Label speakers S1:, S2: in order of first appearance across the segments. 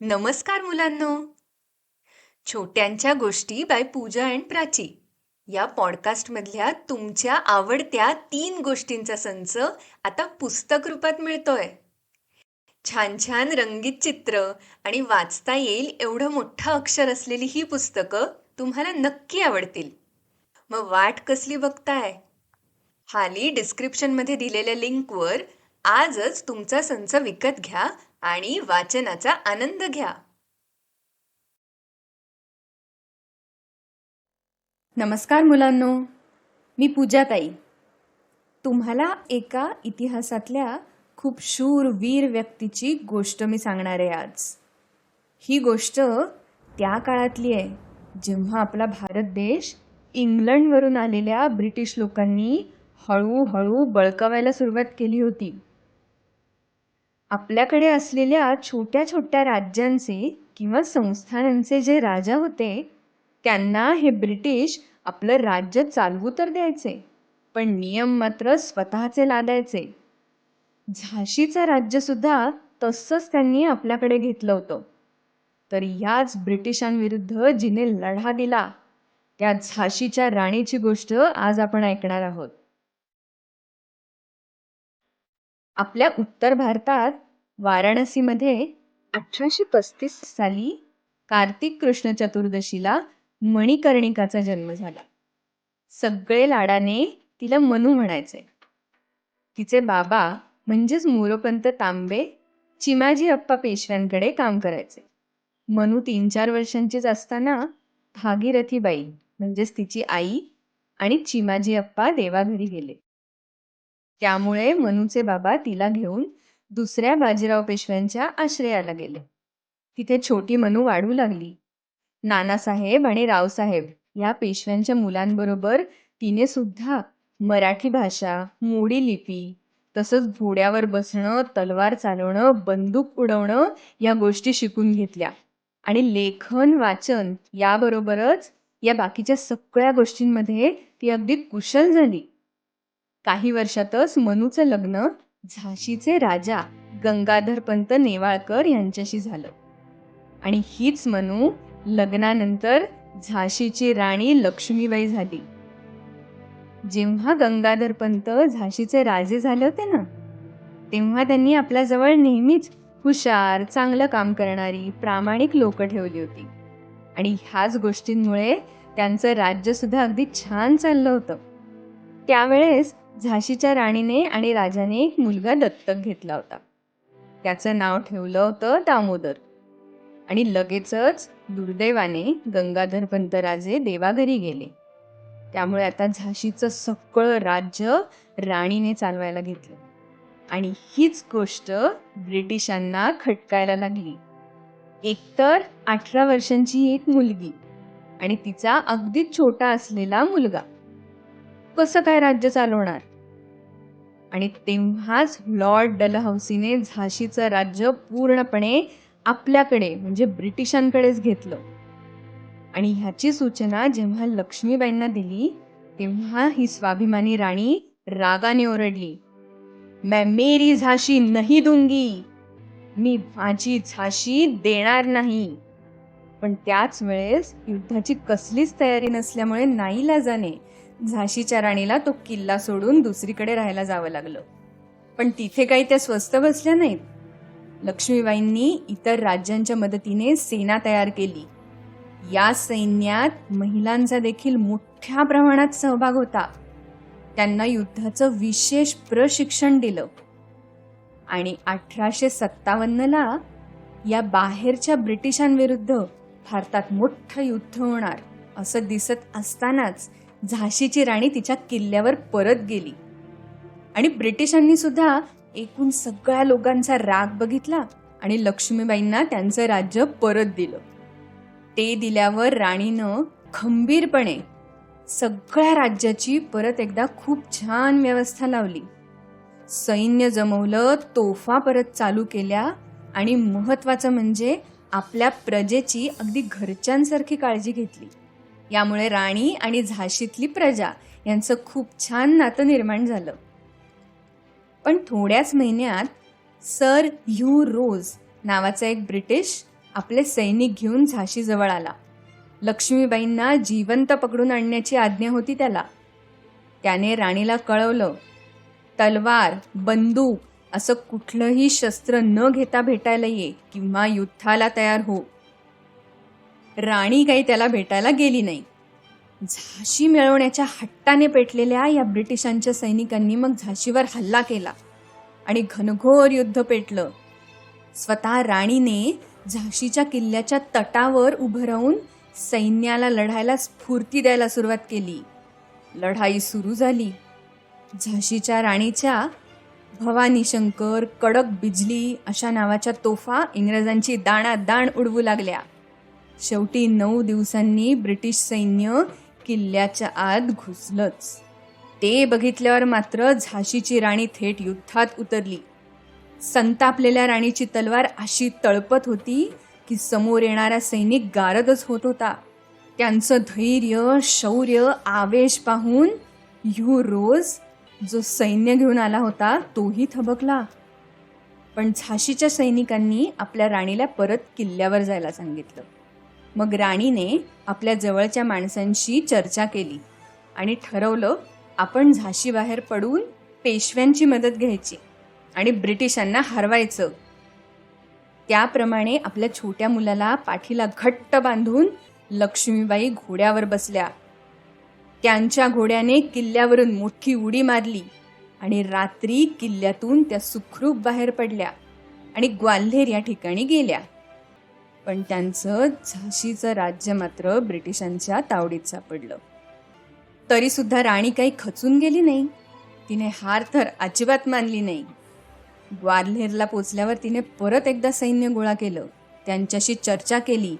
S1: नमस्कार मुलांनो. छोट्यांच्या गोष्टी बाय पूजा अँड प्राची. या पॉडकास्टमधल्या तुमच्या आवडत्या तीन गोष्टींचा संच आता पुस्तक रूपात मिळतोय. छान छान रंगीत चित्र आणि वाचता येईल एवढं मोठं अक्षर असलेली ही पुस्तकं तुम्हाला नक्की आवडतील. मग वाट कसली बघताय? हाली डिस्क्रिप्शनमध्ये दिलेल्या लिंकवर आजच तुमचा संच विकत घ्या आणि वाचनाचा आनंद घ्या.
S2: नमस्कार मुलांनो मी पूजाताई. तुम्हाला एका इतिहासातल्या खूप शूर वीर व्यक्तीची गोष्ट मी सांगणार आहे आज. ही गोष्ट त्या काळातली आहे जेव्हा आपला भारत देश इंग्लंडवरून आलेल्या ब्रिटिश लोकांनी हळूहळू बळकावायला सुरुवात केली होती. आपल्याकडे असलेल्या छोट्या छोट्या राज्यांचे किंवा संस्थानांचे जे राजा होते त्यांना हे ब्रिटिश आपलं राज्य चालवू तर द्यायचे पण नियम मात्र स्वतःचे लादायचे. झाशीचं राज्यसुद्धा तसंच त्यांनी आपल्याकडे घेतलं होतं. तर याच ब्रिटिशांविरुद्ध जिने लढा दिला. त्या झाशीच्या राणीची गोष्ट आज आपण ऐकणार आहोत. आपल्या उत्तर भारतात वाराणसीमध्ये अठराशे पस्तीस साली कार्तिक कृष्ण चतुर्दशीला मणिकर्णिकाचा जन्म झाला. सगळे लाडाने तिला मनू म्हणायचे. तिचे बाबा म्हणजेच मोरोपंत तांबे चिमाजी अप्पा पेशव्यांकडे काम करायचे. मनू तीन चार वर्षांचीच असताना भागीरथीबाई म्हणजेच तिची आई आणि चिमाजी अप्पा देवाघरी गेले. त्यामुळे मनूचे बाबा तिला घेऊन दुसऱ्या बाजीराव पेशव्यांच्या आश्रयाला गेले. तिथे छोटी मनू वाढू लागली. नानासाहेब आणि रावसाहेब या पेशव्यांच्या मुलांबरोबर तिने सुद्धा मराठी भाषा मोडी लिपी तसंच घोड्यावर बसणं तलवार चालवणं बंदूक उडवणं या गोष्टी शिकून घेतल्या. आणि लेखन वाचन याबरोबरच या बाकीच्या सगळ्या गोष्टींमध्ये ती अगदी कुशल झाली. काही वर्षातच मनूचं लग्न झाशीचे राजा गंगाधरपंत नेवाळकर यांच्याशी झालं. आणि हीच मनू लग्नानंतर झाशीची राणी लक्ष्मीबाई झाली. जेव्हा गंगाधरपंत झाशीचे राजे झाले होते ना तेव्हा त्यांनी आपल्याजवळ नेहमीच हुशार चांगलं काम करणारी प्रामाणिक लोक ठेवली होती. आणि ह्याच गोष्टींमुळे त्यांचं राज्यसुद्धा अगदी छान चाललं होतं. त्यावेळेस झाशीच्या राणीने आणि राजाने एक मुलगा दत्तक घेतला होता. त्याचं नाव ठेवलं होतं दामोदर. आणि लगेचच दुर्दैवाने गंगाधर पंतराजे देवाघरी गेले. त्यामुळे आता झाशीचं सगळं राज्य राणीने चालवायला घेतलं. आणि हीच गोष्ट ब्रिटिशांना खटकायला लागली. एकतर अठरा वर्षांची एक मुलगी आणि तिचा अगदी छोटा असलेला मुलगा. कसं काय राज्य चालवणार? आणि तेव्हाच लॉर्ड डलहौसीने झाशीचं राज्य पूर्णपणे आपल्याकडे म्हणजे ब्रिटिशांकडेच घेतलं. आणि ह्याची सूचना जेव्हा लक्ष्मीबाईंना दिली तेव्हा ही स्वाभिमानी राणी रागाने ओरडली मैं मेरी झाशी नाही दुंगी. मी माझी झाशी देणार नाही. पण त्याच वेळेस युद्धाची कसलीच तयारी नसल्यामुळे नाईलाजाने झाशीच्या राणीला तो किल्ला सोडून दुसरीकडे राहायला जावं लागलं. पण तिथे काही त्या स्वस्त बसल्या नाहीत. लक्ष्मीबाईंनी इतर राज्यांच्या मदतीने सेना तयार केली. या सैन्यात महिलांचा देखील मोठ्या प्रमाणात सहभाग होता. त्यांना युद्धाचं विशेष प्रशिक्षण दिलं. आणि अठराशे सत्तावन्नला या बाहेरच्या ब्रिटिशांविरुद्ध भारतात मोठं युद्ध होणार असं दिसत असतानाच झाशीची राणी तिच्या किल्ल्यावर परत गेली. आणि ब्रिटिशांनी सुद्धा एकूण सगळ्या लोकांचा राग बघितला आणि लक्ष्मीबाईंना त्यांचं राज्य परत दिलं. ते दिल्यावर राणीनं खंबीरपणे सगळ्या राज्याची परत एकदा खूप छान व्यवस्था लावली. सैन्य जमवलं तोफा परत चालू केल्या आणि महत्वाचं म्हणजे आपल्या प्रजेची अगदी घरच्यांसारखी काळजी घेतली. यामुळे राणी आणि झाशीतली प्रजा यांचं खूप छान नातं निर्माण झालं. पण थोड्याच महिन्यात सर ह्यू रोज नावाचा एक ब्रिटिश आपले सैनिक घेऊन झाशीजवळ आला. लक्ष्मीबाईंना जिवंत पकडून आणण्याची आज्ञा होती त्याला. त्याने राणीला कळवलं तलवार बंदूक असं कुठलंही शस्त्र न घेता भेटायला ये किंवा युद्धाला तयार हो. राणी काही त्याला भेटायला गेली नाही. झाशी मिळवण्याच्या हट्टाने पेटलेल्या या ब्रिटिशांच्या सैनिकांनी मग झाशीवर हल्ला केला आणि घनघोर युद्ध पेटलं. स्वतः राणीने झाशीच्या किल्ल्याच्या तटावर उभं राहून सैन्याला लढायला स्फूर्ती द्यायला सुरुवात केली. लढाई सुरू झाली. झाशीच्या राणीच्या भवानीशंकर कडक बिजली अशा नावाच्या तोफा इंग्रजांची दाणादाण उडवू लागल्या. शेवटी नऊ दिवसांनी ब्रिटिश सैन्य किल्ल्याच्या आत घुसलंच. ते बघितल्यावर मात्र झाशीची राणी थेट युद्धात उतरली. संतापलेल्या राणीची तलवार अशी तळपत होती की समोर येणारा सैनिक गारदच होत होता. त्यांचं धैर्य शौर्य आवेश पाहून यू रोज जो सैन्य घेऊन आला होता तोही थबकला. पण झाशीच्या सैनिकांनी आपल्या राणीला परत किल्ल्यावर जायला सांगितलं. मग राणीने आपल्या जवळच्या माणसांशी चर्चा केली आणि ठरवलं आपण झाशीबाहेर पडून पेशव्यांची मदत घ्यायची आणि ब्रिटिशांना हरवायचं. त्याप्रमाणे आपल्या छोट्या मुलाला पाठीला घट्ट बांधून लक्ष्मीबाई घोड्यावर बसल्या. त्यांच्या घोड्याने किल्ल्यावरून मोठी उडी मारली आणि रात्री किल्ल्यातून त्या सुखरूप बाहेर पडल्या आणि ग्वाल्हेर या ठिकाणी गेल्या. पण त्यांचं झाशीचं राज्य मात्र ब्रिटिशांच्या तावडीत सापडलं. तरीसुद्धा राणी काही खचून गेली नाही. तिने हार तर अजिबात मानली नाही. ग्वाल्हेरला पोचल्यावर तिने परत एकदा सैन्य गोळा केलं. त्यांच्याशी चर्चा केली.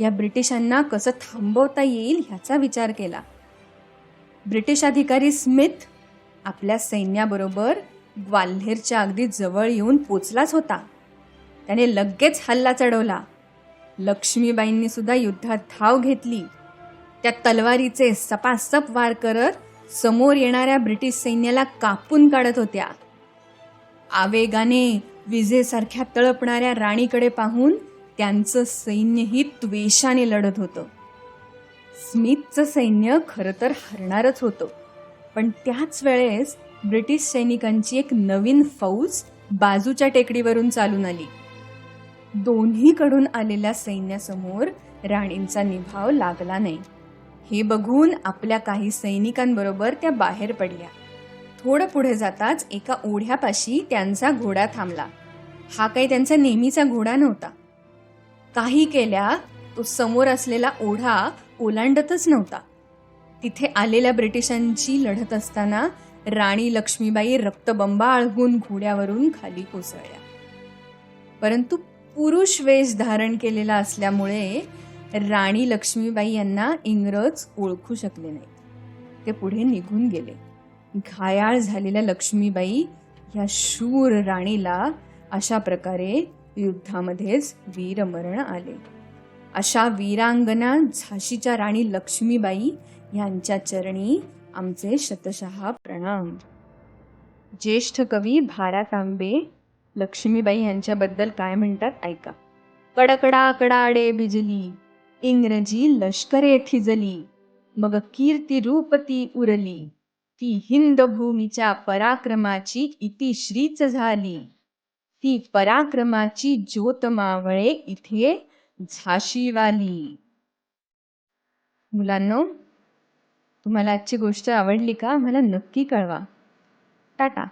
S2: या ब्रिटिशांना कसं थांबवता येईल ह्याचा विचार केला. ब्रिटिश अधिकारी स्मिथ आपल्या सैन्याबरोबर ग्वाल्हेरच्या अगदी जवळ येऊन पोचलाच होता. त्याने लगेच हल्ला चढवला. लक्ष्मीबाईंनी सुद्धा युद्धात धाव घेतली. त्या तलवारीचे सपासप वार करत समोर येणाऱ्या ब्रिटिश सैन्याला कापून काढत होत्या. आवेगाने विजेसारख्या तळपणाऱ्या राणीकडे पाहून त्यांचं सैन्यही त्वेषाने लढत होतं. स्मिथचं सैन्य खरं तर हरणारच होतं. पण त्याच वेळेस ब्रिटिश सैनिकांची एक नवीन फौज बाजूच्या टेकडीवरून चालून आली. दोन्हीकडून आलेल्या सैन्यासमोर राणींचा निभाव लागला नाही. हे बघून आपल्या काही सैनिकांबरोबर त्या बाहेर पडल्या. थोडं पुढे जाताच एका ओढ्यापाशी त्यांचा घोडा थांबला. हा काही त्यांचा नेहमीचा घोडा नव्हता. काही केल्या तो समोर असलेला ओढा ओलांडतच नव्हता. तिथे आलेल्या ब्रिटिशांची लढत असताना राणी लक्ष्मीबाई रक्तबंबा आळगून घोड्यावरून खाली कोसळल्या. परंतु पुरुष वेश धारण केलेला असल्यामुळे राणी लक्ष्मीबाई यांना इंग्रज ओळखू शकले नाहीत. ते पुढे निघून गेले. घायाळ झालेल्या लक्ष्मीबाई ह्या शूर राणीला अशा प्रकारे युद्धामध्येच वीरमरण आले. अशा वीरांगना झाशीच्या राणी लक्ष्मीबाई यांच्या चरणी आमचे शतशः प्रणाम. ज्येष्ठ कवी भारा तांबे लक्ष्मीबाई यांच्याबद्दल काय म्हणतात? ऐका. कडकडा कडाडे बिजली इंग्रजी लष्करे थिजली मग कीर्ती रूपती उरली. ती हिंद भूमीच्या पराक्रमाची इतिश्रीच झाली. ती पराक्रमाची ज्योत मावळे इथे झाशीवाली. मुलांनो तुम्हाला आजची गोष्ट आवडली का? मला नक्की कळवा. टाटा.